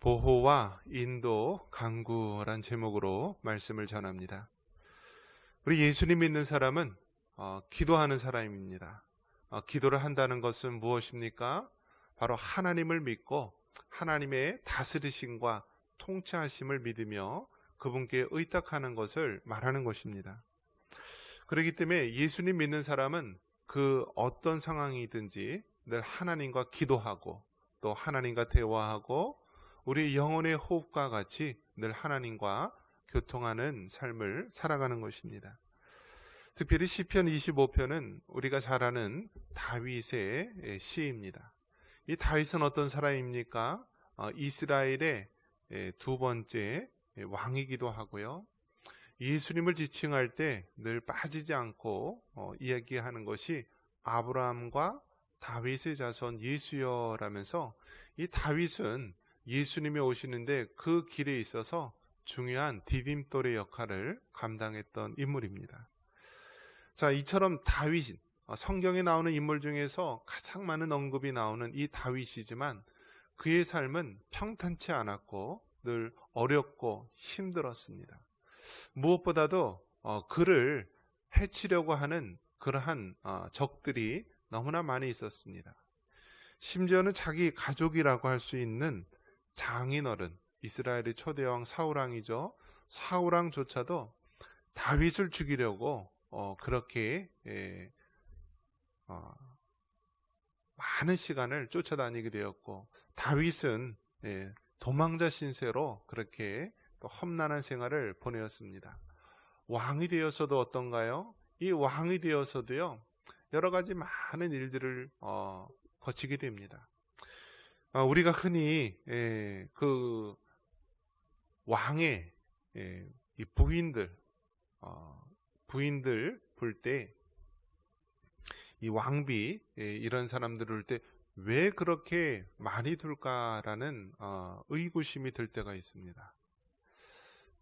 보호와 인도 강구란 제목으로 말씀을 전합니다. 우리 예수님 믿는 사람은 어, 기도하는 사람입니다. 어, 기도를 한다는 것은 무엇입니까? 바로 하나님을 믿고 하나님의 다스리심과 통치하심을 믿으며 그분께 의탁하는 것을 말하는 것입니다. 그렇기 때문에 예수님 믿는 사람은 그 어떤 상황이든지 늘 하나님과 기도하고 또 하나님과 대화하고 우리 영혼의 호흡과 같이 늘 하나님과 교통하는 삶을 살아가는 것입니다. 특별히 시편 25편은 우리가 잘 아는 다윗의 시입니다. 이 다윗은 어떤 사람입니까? 어, 이스라엘의 두 번째 왕이기도 하고요. 예수님을 지칭할 때 늘 빠지지 않고 어, 이야기하는 것이 아브라함과 다윗의 자손 예수여라면서 이 다윗은 예수님이 오시는데 그 길에 있어서 중요한 디딤돌의 역할을 감당했던 인물입니다. 자, 이처럼 다윗, 어, 성경에 나오는 인물 중에서 가장 많은 언급이 나오는 이 다윗이지만 그의 삶은 평탄치 않았고 늘 어렵고 힘들었습니다. 무엇보다도 어, 그를 해치려고 하는 그러한 어, 적들이 너무나 많이 있었습니다. 심지어는 자기 가족이라고 할 수 있는 장인어른 이스라엘의 초대 왕 사우랑이죠. 사우랑조차도 다윗을 죽이려고 어, 그렇게 예, 어, 많은 시간을 쫓아다니게 되었고 다윗은 예, 도망자 신세로 그렇게 또 험난한 생활을 보내었습니다. 왕이 되어서도 어떤가요? 이 왕이 되어서도요 여러 가지 많은 일들을 어, 거치게 됩니다. 어, 우리가 흔히 예, 그 왕의 예, 이 부인들 어, 부인들 볼 때 이 왕비 예, 이런 사람들을 볼 때 왜 그렇게 많이 둘까라는 어, 의구심이 들 때가 있습니다.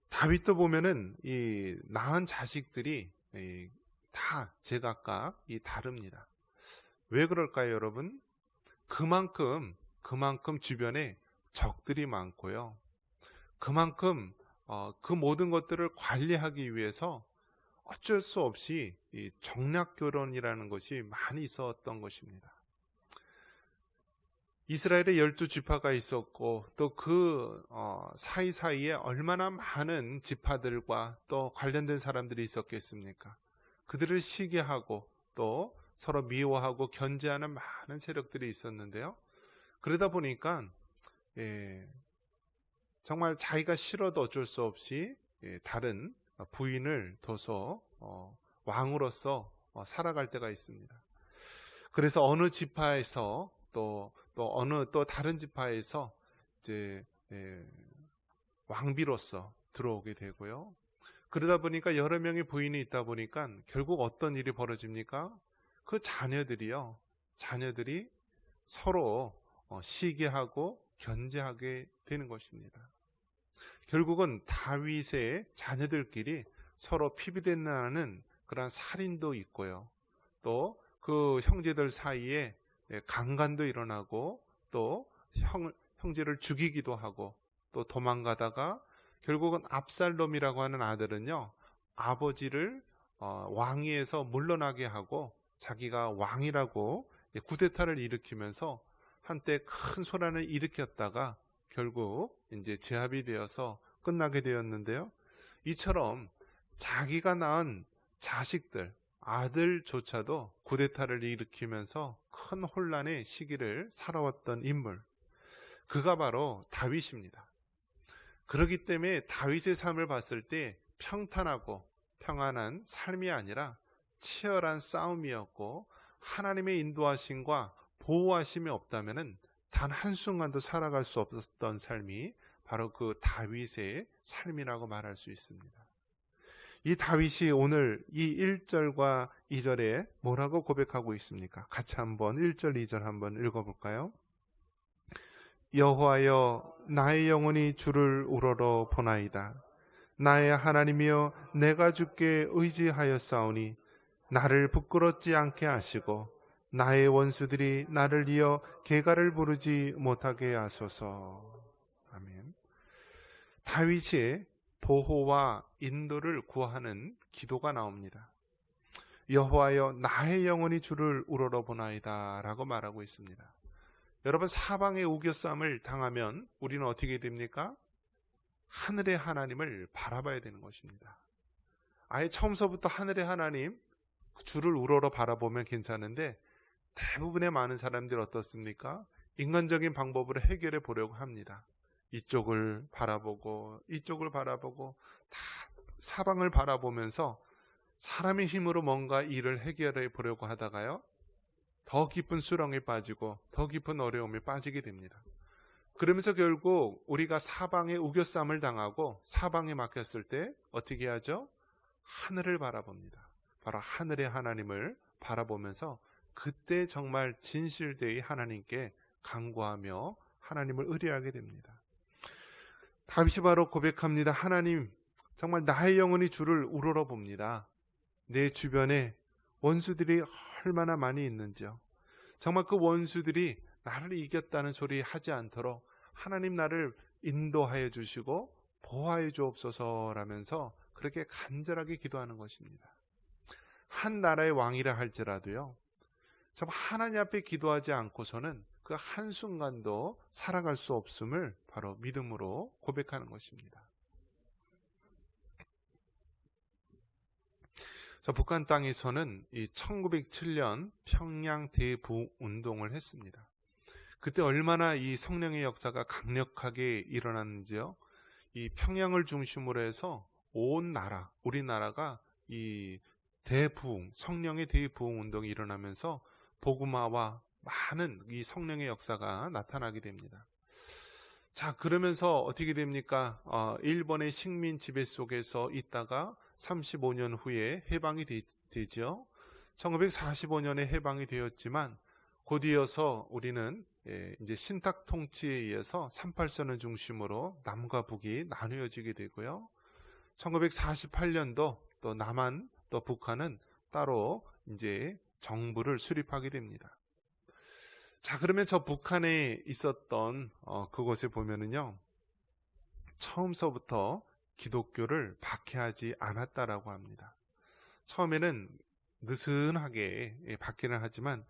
다윗도 보면은 이 낳은 자식들이 이, 다 제각각 이 다릅니다. 왜 그럴까요, 여러분? 그만큼 그만큼 주변에 적들이 많고요. 그만큼 어, 그 모든 것들을 관리하기 위해서 어쩔 수 없이 이 정략 결혼이라는 것이 많이 있었던 것입니다. 이스라엘에 열두 지파가 있었고 또그 어, 사이사이에 얼마나 많은 지파들과 또 관련된 사람들이 있었겠습니까? 그들을 시기하고 또 서로 미워하고 견제하는 많은 세력들이 있었는데요. 그러다 보니까 예, 정말 자기가 싫어도 어쩔 수 없이 예, 다른 부인을 둬서 어, 왕으로서 어, 살아갈 때가 있습니다. 그래서 어느 지파에서 또, 또 어느 또 다른 지파에서 이제 예, 왕비로서 들어오게 되고요. 그러다 보니까 여러 명의 부인이 있다 보니까 결국 어떤 일이 벌어집니까? 그 자녀들이요. 자녀들이 서로 어, 시기하고 견제하게 되는 것입니다. 결국은 다윗의 자녀들끼리 서로 피비린나는 그러한 살인도 있고요. 또 그 형제들 사이에 강간도 일어나고 또 형, 형제를 죽이기도 하고 또 도망가다가 결국은 압살롬이라고 하는 아들은요 아버지를 어, 왕위에서 물러나게 하고 자기가 왕이라고 구데타를 일으키면서 한때 큰 소란을 일으켰다가 결국 이제 제압이 되어서 끝나게 되었는데요. 이처럼 자기가 낳은 자식들, 아들조차도 구데타를 일으키면서 큰 혼란의 시기를 살아왔던 인물. 그가 바로 다윗입니다. 그렇기 때문에 다윗의 삶을 봤을 때 평탄하고 평안한 삶이 아니라 치열한 싸움이었고 하나님의 인도하심과 보호하심이 없다면 단 한순간도 살아갈 수 없었던 삶이 바로 그 다윗의 삶이라고 말할 수 있습니다. 이 다윗이 오늘 이 1절과 2절에 뭐라고 고백하고 있습니까? 같이 한번 1절, 2절 한번 읽어볼까요? 여호와여 나의 영혼이 주를 우러러 보나이다. 나의 하나님이여 내가 주께 의지하였사오니 나를 부끄럽지 않게 하시고 나의 원수들이 나를 이어 개가를 부르지 못하게 하소서. 아멘. 다윗의 보호와 인도를 구하는 기도가 나옵니다. 여호와여 나의 영혼이 주를 우러러 보나이다라고 말하고 있습니다. 여러분 사방의 우겨쌈을 당하면 우리는 어떻게 됩니까? 하늘의 하나님을 바라봐야 되는 것입니다. 아예 처음서부터 하늘의 하나님 주를 우러러 바라보면 괜찮은데 대부분의 많은 사람들이 어떻습니까? 인간적인 방법으로 해결해 보려고 합니다. 이쪽을 바라보고 이쪽을 바라보고 다 사방을 바라보면서 사람의 힘으로 뭔가 일을 해결해 보려고 하다가요. 더 깊은 수렁에 빠지고 더 깊은 어려움에 빠지게 됩니다. 그러면서 결국 우리가 사방에 우겨쌈을 당하고 사방에 막혔을 때 어떻게 하죠? 하늘을 바라봅니다. 바로 하늘의 하나님을 바라보면서 그때 정말 진실되이 하나님께 간구하며 하나님을 의뢰하게 됩니다. 다윗이 바로 고백합니다. 하나님, 정말 나의 영혼이 주를 우러러 봅니다. 내 주변에 원수들이 얼마나 많이 있는지요. 정말 그 원수들이 나를 이겼다는 소리 하지 않도록 하나님 나를 인도하여 주시고 보호하여 주옵소서라면서 그렇게 간절하게 기도하는 것입니다. 한 나라의 왕이라 할지라도요. 참 하나님 앞에 기도하지 않고서는 그 한순간도 살아갈 수 없음을 바로 믿음으로 고백하는 것입니다. 자, 북한 땅에서는 이 1907년 평양 대부 운동을 했습니다. 그때 얼마나 이 성령의 역사가 강력하게 일어났는지요. 이 평양을 중심으로 해서 온 나라, 우리나라가 이 대부흥, 성령의 대부흥 운동이 일어나면서 복음화와 많은 이 성령의 역사가 나타나게 됩니다. 자, 그러면서 어떻게 됩니까? 어, 일본의 식민 지배 속에서 있다가 35년 후에 해방이 되, 죠 1945년에 해방이 되었지만 곧이어서 우리는 예, 이제 신탁 통치에 의해서 38선을 중심으로 남과 북이 나누어지게 되고요. 1948년도 또 남한 또 북한은 따로 이제 정부를 수립하게 됩니다. 자, 그러면 저 북한에 있었던 어, 그곳에 보면은요. 처음서부터 기독교를 박해하지 않았다라고 합니다. 처음에는 느슨하게 예, 박해를 하지만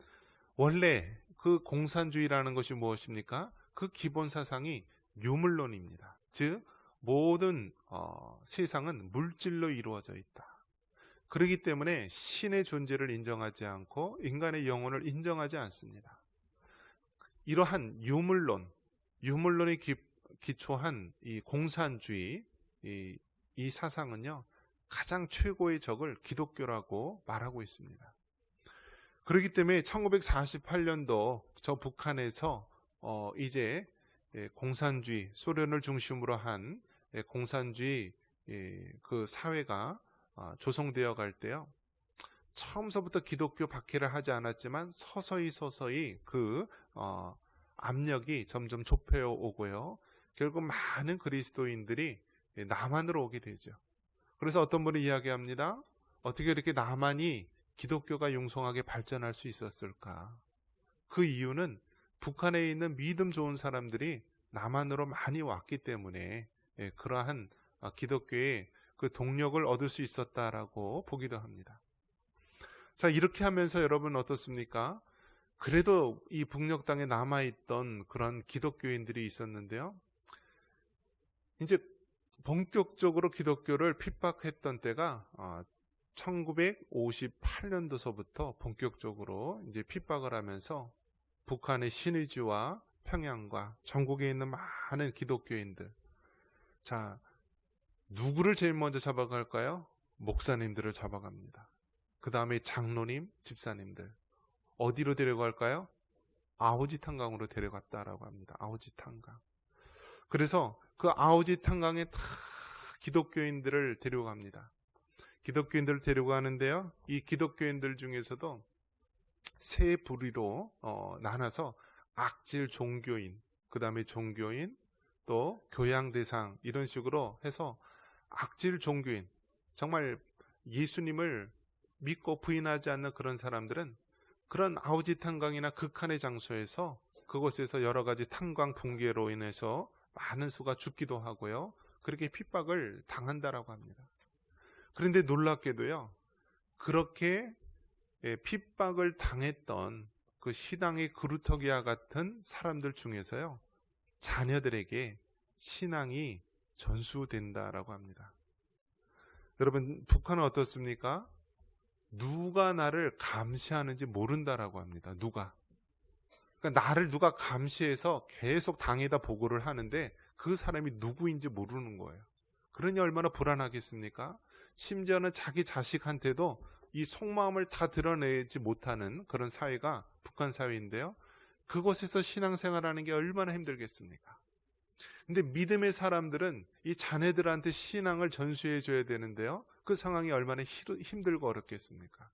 원래 그 공산주의라는 것이 무엇입니까? 그 기본 사상이 유물론입니다. 즉 모든 어, 세상은 물질로 이루어져 있다. 그렇기 때문에 신의 존재를 인정하지 않고 인간의 영혼을 인정하지 않습니다. 이러한 유물론, 유물론이 기, 기초한 이 공산주의, 이, 이 사상은요, 가장 최고의 적을 기독교라고 말하고 있습니다. 그렇기 때문에 1948년도 저 북한에서 어 이제 예, 공산주의 소련을 중심으로 한 예, 공산주의 예, 그 사회가 아, 조성되어 갈 때요. 처음서부터 기독교 박해를 하지 않았지만 서서히 서서히 그 어, 압력이 점점 좁혀 오고요. 결국 많은 그리스도인들이 남한으로 오게 되죠. 그래서 어떤 분이 이야기합니다. 어떻게 이렇게 남한이 기독교가 융성하게 발전할 수 있었을까? 그 이유는 북한에 있는 믿음 좋은 사람들이 남한으로 많이 왔기 때문에 예, 그러한 아, 기독교의 그 동력을 얻을 수 있었다라고 보기도 합니다. 자, 이렇게 하면서 여러분 어떻습니까? 그래도 이 북녘 땅에 남아 있던 그런 기독교인들이 있었는데요. 이제 본격적으로 기독교를 핍박했던 때가 1958년도서부터 아, 본격적으로 이제 핍박을 하면서 북한의 신의주와 평양과 전국에 있는 많은 기독교인들. 자, 누구를 제일 먼저 잡아갈까요? 목사님들을 잡아갑니다. 그 다음에 장로님, 집사님들. 어디로 데려갈까요? 아오지 탄강으로 데려갔다라고 합니다. 아오지 탄강. 그래서 그 아오지 탄강에 다 기독교인들을 데려갑니다. 기독교인들을 데려가는데요. 이 기독교인들 중에서도 세 부류로 어, 나눠서 악질 종교인, 그 다음에 종교인, 또 교양 대상 이런 식으로 해서 악질 종교인, 정말 예수님을 믿고 부인하지 않는 그런 사람들은 그런 아우지 탄광이나 극한의 장소에서 그곳에서 여러 가지 탄광 붕괴로 인해서 많은 수가 죽기도 하고요. 그렇게 핍박을 당한다라고 합니다. 그런데 놀랍게도요. 그렇게 예, 핍박을 당했던 그 신앙의 그루터기와 같은 사람들 중에서요. 자녀들에게 신앙이 전수된다라고 합니다. 여러분, 북한은 어떻습니까? 누가 나를 감시하는지 모른다라고 합니다. 누가. 그러니까 나를 누가 감시해서 계속 당에다 보고를 하는데 그 사람이 누구인지 모르는 거예요. 그러니 얼마나 불안하겠습니까? 심지어는 자기 자식한테도 이 속마음을 다 드러내지 못하는 그런 사회가 북한 사회인데요. 그곳에서 신앙생활하는 게 얼마나 힘들겠습니까? 근데 믿음의 사람들은 이 자녀들한테 신앙을 전수해 줘야 되는데요. 그 상황이 얼마나 힘들고 어렵겠습니까?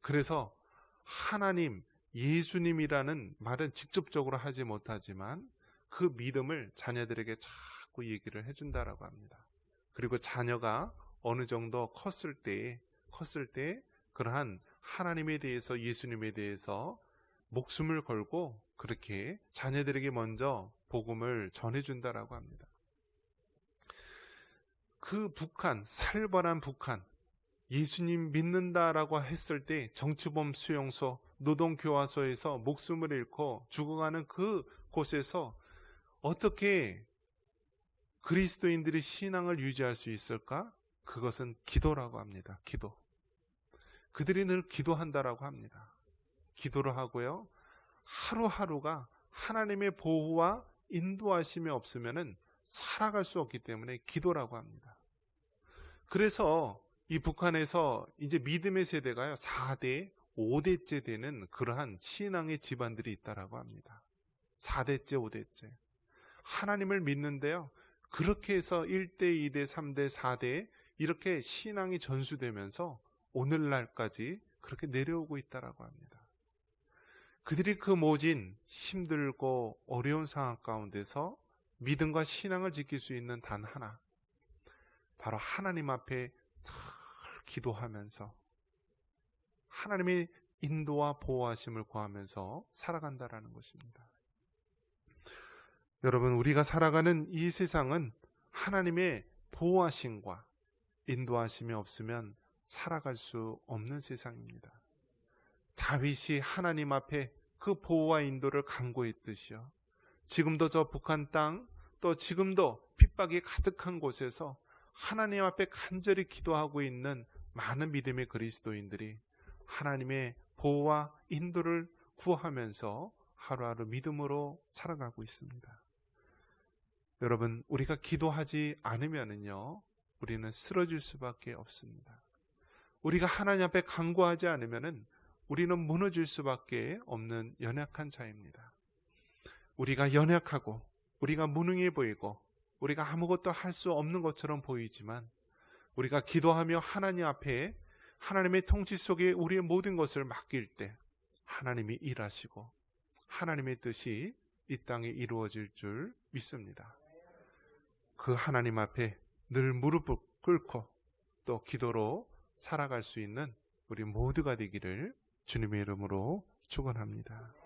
그래서 하나님, 예수님이라는 말은 직접적으로 하지 못하지만 그 믿음을 자녀들에게 자꾸 얘기를 해준다라고 합니다. 그리고 자녀가 어느 정도 컸을 때, 컸을 때 그러한 하나님에 대해서 예수님에 대해서 목숨을 걸고 그렇게 자녀들에게 먼저 복음을 전해준다라고 합니다. 그 북한, 살벌한 북한, 예수님 믿는다라고 했을 때 정치범 수용소, 노동교화소에서 목숨을 잃고 죽어가는 그 곳에서 어떻게 그리스도인들이 신앙을 유지할 수 있을까? 그것은 기도라고 합니다. 기도. 그들이 늘 기도한다라고 합니다. 기도를 하고요. 하루하루가 하나님의 보호와 인도하심이 없으면은 살아갈 수 없기 때문에 기도라고 합니다. 그래서 이 북한에서 이제 믿음의 세대가요, 4대, 5대째 되는 그러한 신앙의 집안들이 있다라고 합니다. 4대째, 5대째. 하나님을 믿는데요, 그렇게 해서 1대, 2대, 3대, 4대, 이렇게 신앙이 전수되면서 오늘날까지 그렇게 내려오고 있다라고 합니다. 그들이 그 모진 힘들고 어려운 상황 가운데서 믿음과 신앙을 지킬 수 있는 단 하나. 바로 하나님 앞에 늘 기도하면서 하나님의 인도와 보호하심을 구하면서 살아간다라는 것입니다. 여러분, 우리가 살아가는 이 세상은 하나님의 보호하심과 인도하심이 없으면 살아갈 수 없는 세상입니다. 다윗이 하나님 앞에 그 보호와 인도를 간구했듯이요. 지금도 저 북한 땅, 또 지금도 핍박이 가득한 곳에서 하나님 앞에 간절히 기도하고 있는 많은 믿음의 그리스도인들이 하나님의 보호와 인도를 구하면서 하루하루 믿음으로 살아가고 있습니다. 여러분, 우리가 기도하지 않으면은요, 우리는 쓰러질 수밖에 없습니다. 우리가 하나님 앞에 간구하지 않으면은 우리는 무너질 수밖에 없는 연약한 자입니다. 우리가 연약하고 우리가 무능해 보이고 우리가 아무것도 할 수 없는 것처럼 보이지만 우리가 기도하며 하나님 앞에 하나님의 통치 속에 우리의 모든 것을 맡길 때 하나님이 일하시고 하나님의 뜻이 이 땅에 이루어질 줄 믿습니다. 그 하나님 앞에 늘 무릎을 꿇고 또 기도로 살아갈 수 있는 우리 모두가 되기를 주님의 이름으로 축원합니다.